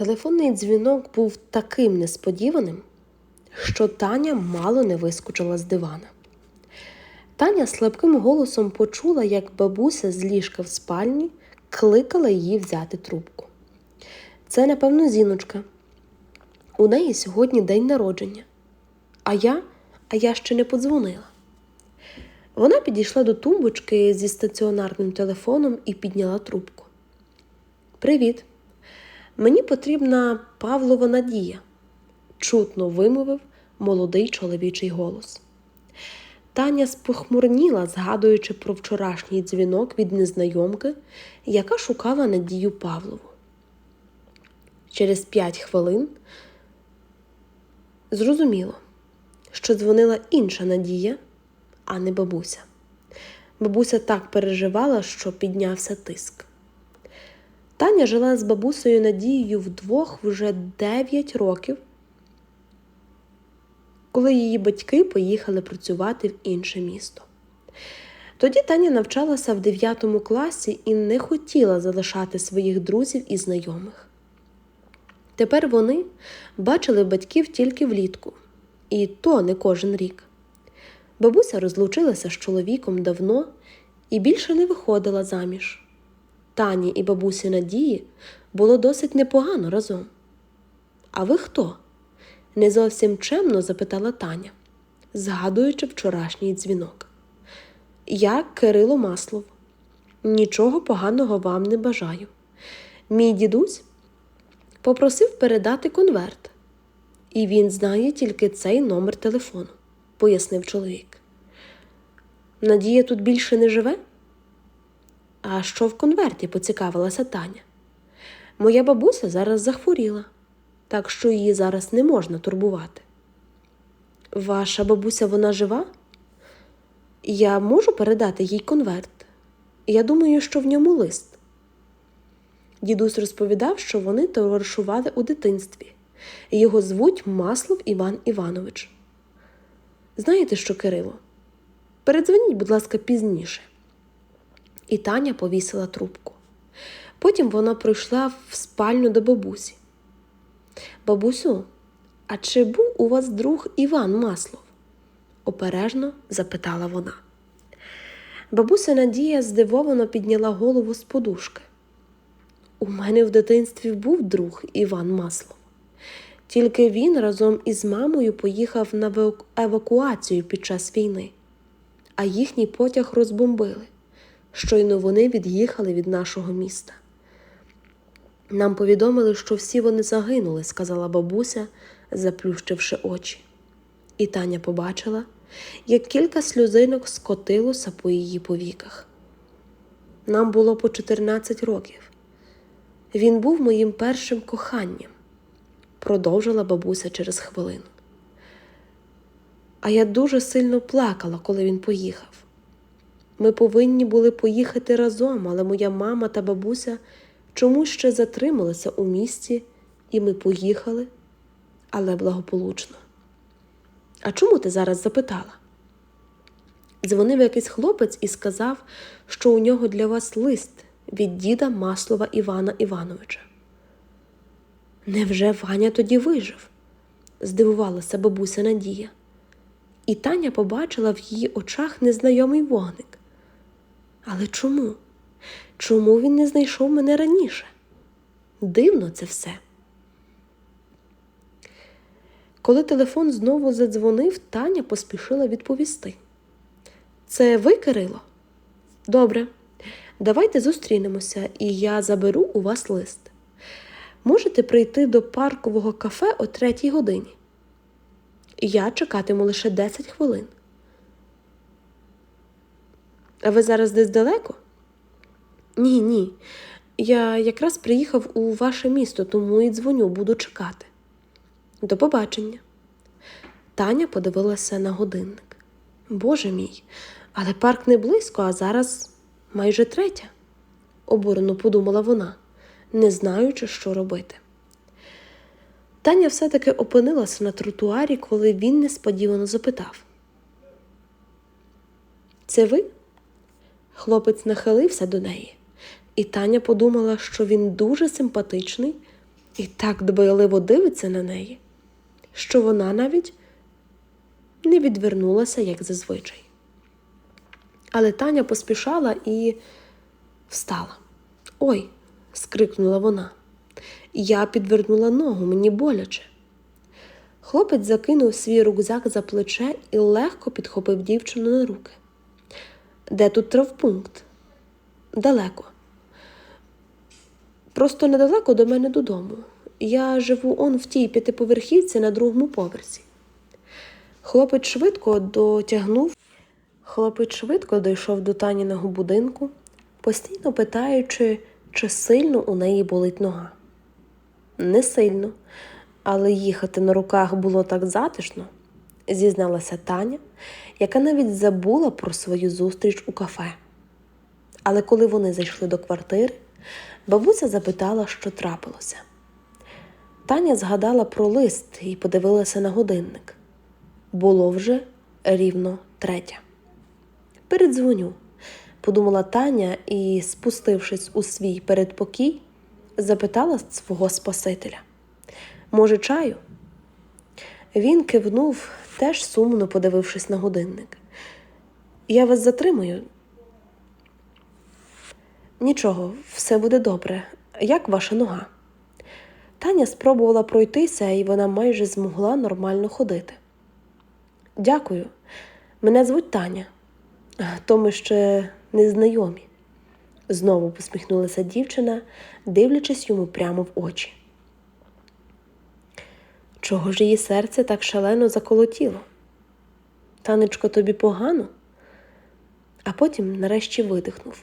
Телефонний дзвінок був таким несподіваним, що Таня мало не вискочила з дивана. Таня слабким голосом почула, як бабуся з ліжка в спальні кликала її взяти трубку. Це, напевно, зіночка. У неї сьогодні день народження. А я, а я ще не подзвонила. Вона підійшла до тумбочки зі стаціонарним телефоном і підняла трубку. Привіт. Мені потрібна Павлова Надія, чутно вимовив молодий чоловічий голос. Таня спохмурніла, згадуючи про вчорашній дзвінок від незнайомки, яка шукала Надію Павлову. Через п'ять хвилин зрозуміло, що дзвонила інша Надія, а не бабуся. Бабуся так переживала, що піднявся тиск. Таня жила з бабусею Надією вдвох вже 9 років, коли її батьки поїхали працювати в інше місто. Тоді Таня навчалася в 9 класі і не хотіла залишати своїх друзів і знайомих. Тепер вони бачили батьків тільки влітку, і то не кожен рік. Бабуся розлучилася з чоловіком давно і більше не виходила заміж. Тані і бабусі Надії було досить непогано разом. А ви хто? не зовсім чемно запитала Таня, згадуючи вчорашній дзвінок. Я Кирило Маслов. Нічого поганого вам не бажаю. Мій дідусь попросив передати конверт, і він знає тільки цей номер телефону, пояснив чоловік. Надія тут більше не живе? А що в конверті? поцікавилася Таня. Моя бабуся зараз захворіла, так що її зараз не можна турбувати. Ваша бабуся вона жива? Я можу передати їй конверт. Я думаю, що в ньому лист. Дідусь розповідав, що вони товаришували у дитинстві. Його звуть Маслов Іван Іванович. Знаєте що, Кирило? Передзвоніть, будь ласка, пізніше. І Таня повісила трубку. Потім вона прийшла в спальню до бабусі. Бабусю, а чи був у вас друг Іван Маслов? опережно запитала вона. Бабуся Надія здивовано підняла голову з подушки. У мене в дитинстві був друг Іван Маслов. Тільки він разом із мамою поїхав на евакуацію під час війни, а їхній потяг розбомбили. Щойно вони від'їхали від нашого міста. Нам повідомили, що всі вони загинули, сказала бабуся, заплющивши очі. І Таня побачила, як кілька сльозинок скотилося по її повіках. Нам було по 14 років. Він був моїм першим коханням, продовжила бабуся через хвилину. А я дуже сильно плакала, коли він поїхав. Ми повинні були поїхати разом, але моя мама та бабуся чомусь ще затрималися у місті, і ми поїхали, але благополучно. А чому ти зараз запитала? Дзвонив якийсь хлопець і сказав, що у нього для вас лист від діда Маслова Івана Івановича. Невже Ваня тоді вижив? здивувалася бабуся Надія. І Таня побачила в її очах незнайомий вогник. Але чому? Чому він не знайшов мене раніше? Дивно це все. Коли телефон знову задзвонив, Таня поспішила відповісти. Це ви, Кирило? Добре, давайте зустрінемося, і я заберу у вас лист. Можете прийти до паркового кафе о третій годині. Я чекатиму лише 10 хвилин. А ви зараз десь далеко? Ні, ні. Я якраз приїхав у ваше місто, тому і дзвоню, буду чекати. До побачення. Таня подивилася на годинник. Боже мій, але парк не близько, а зараз майже третя, обурено подумала вона, не знаючи, що робити. Таня все-таки опинилася на тротуарі, коли він несподівано запитав: Це ви? Хлопець нахилився до неї, і Таня подумала, що він дуже симпатичний і так дбайливо дивиться на неї, що вона навіть не відвернулася, як зазвичай. Але Таня поспішала і встала. Ой, скрикнула вона. Я підвернула ногу, мені боляче. Хлопець закинув свій рюкзак за плече і легко підхопив дівчину на руки. Де тут травпункт? Далеко. Просто недалеко до мене додому. Я живу он в тій п'ятиповерхівці на другому поверсі. Хлопець швидко дотягнув. Хлопець швидко дійшов до Таніного будинку, постійно питаючи, чи сильно у неї болить нога. Не сильно, але їхати на руках було так затишно, зізналася Таня, яка навіть забула про свою зустріч у кафе. Але коли вони зайшли до квартири, бабуся запитала, що трапилося. Таня згадала про лист і подивилася на годинник. Було вже рівно третя. Передзвоню, подумала Таня і, спустившись у свій передпокій, запитала свого Спасителя. Може, чаю? Він кивнув, теж сумно подивившись на годинник. Я вас затримую. Нічого, все буде добре. Як ваша нога? Таня спробувала пройтися, і вона майже змогла нормально ходити. Дякую, мене звуть Таня, то ми ще незнайомі. Знову посміхнулася дівчина, дивлячись йому прямо в очі. Чого ж її серце так шалено заколотіло? Танечко, тобі погано? А потім нарешті видихнув.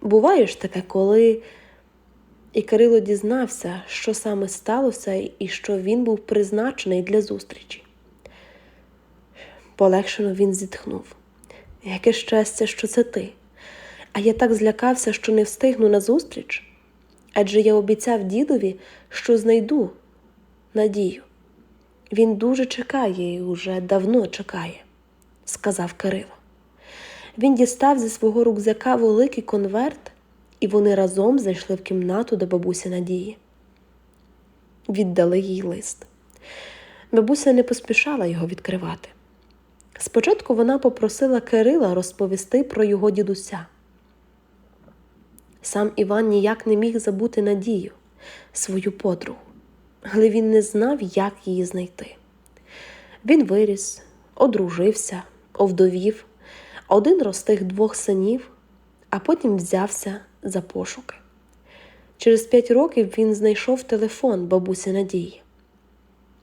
Буває ж таке, коли і Кирило дізнався, що саме сталося, і що він був призначений для зустрічі. Полегшено він зітхнув. Яке щастя, що це ти. А я так злякався, що не встигну на зустріч. Адже я обіцяв дідові, що знайду надію. Він дуже чекає і уже давно чекає, сказав Кирило. Він дістав зі свого рюкзака великий конверт, і вони разом зайшли в кімнату до бабусі Надії. Віддали їй лист. Бабуся не поспішала його відкривати. Спочатку вона попросила Кирила розповісти про його дідуся. Сам Іван ніяк не міг забути Надію, свою подругу, але він не знав, як її знайти. Він виріс, одружився, овдовів, один ростих двох синів, а потім взявся за пошуки. Через п'ять років він знайшов телефон бабусі Надії.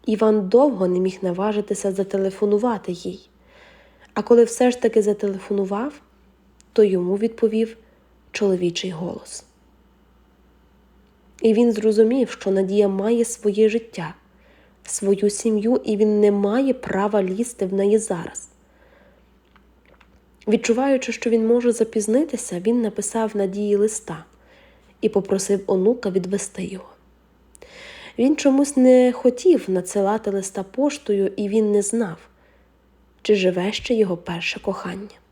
Іван довго не міг наважитися зателефонувати їй, а коли все ж таки зателефонував, то йому відповів чоловічий голос. І він зрозумів, що Надія має своє життя, свою сім'ю, і він не має права лізти в неї зараз. Відчуваючи, що він може запізнитися, він написав Надії листа і попросив онука відвести його. Він чомусь не хотів надсилати листа поштою, і він не знав, чи живе ще його перше кохання.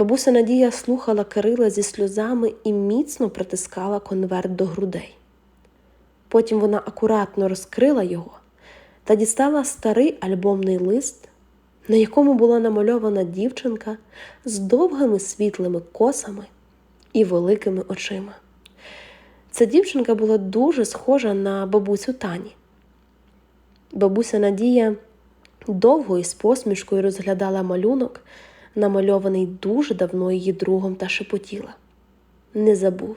Бабуся Надія слухала Кирила зі сльозами і міцно притискала конверт до грудей. Потім вона акуратно розкрила його та дістала старий альбомний лист, на якому була намальована дівчинка з довгими світлими косами і великими очима. Ця дівчинка була дуже схожа на бабусю Тані. Бабуся Надія довго і з посмішкою розглядала малюнок, намальований дуже давно її другом та шепотіла. Не забув.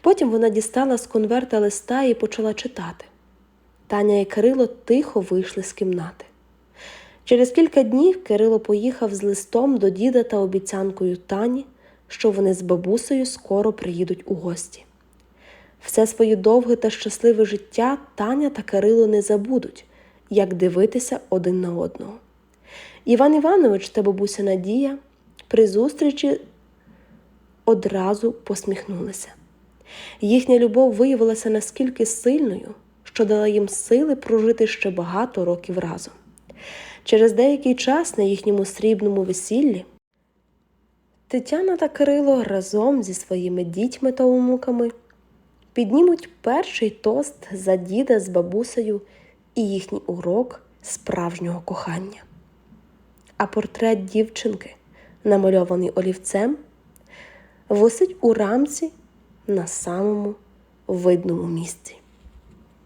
Потім вона дістала з конверта листа і почала читати. Таня і Кирило тихо вийшли з кімнати. Через кілька днів Кирило поїхав з листом до діда та обіцянкою Тані, що вони з бабусею скоро приїдуть у гості. Все своє довге та щасливе життя Таня та Кирило не забудуть, як дивитися один на одного. Іван Іванович та бабуся Надія при зустрічі одразу посміхнулися. Їхня любов виявилася наскільки сильною, що дала їм сили прожити ще багато років разом. Через деякий час на їхньому срібному весіллі Тетяна та Кирило разом зі своїми дітьми та онуками піднімуть перший тост за діда з бабусею і їхній урок справжнього кохання. А портрет дівчинки, намальований олівцем, висить у рамці на самому видному місці.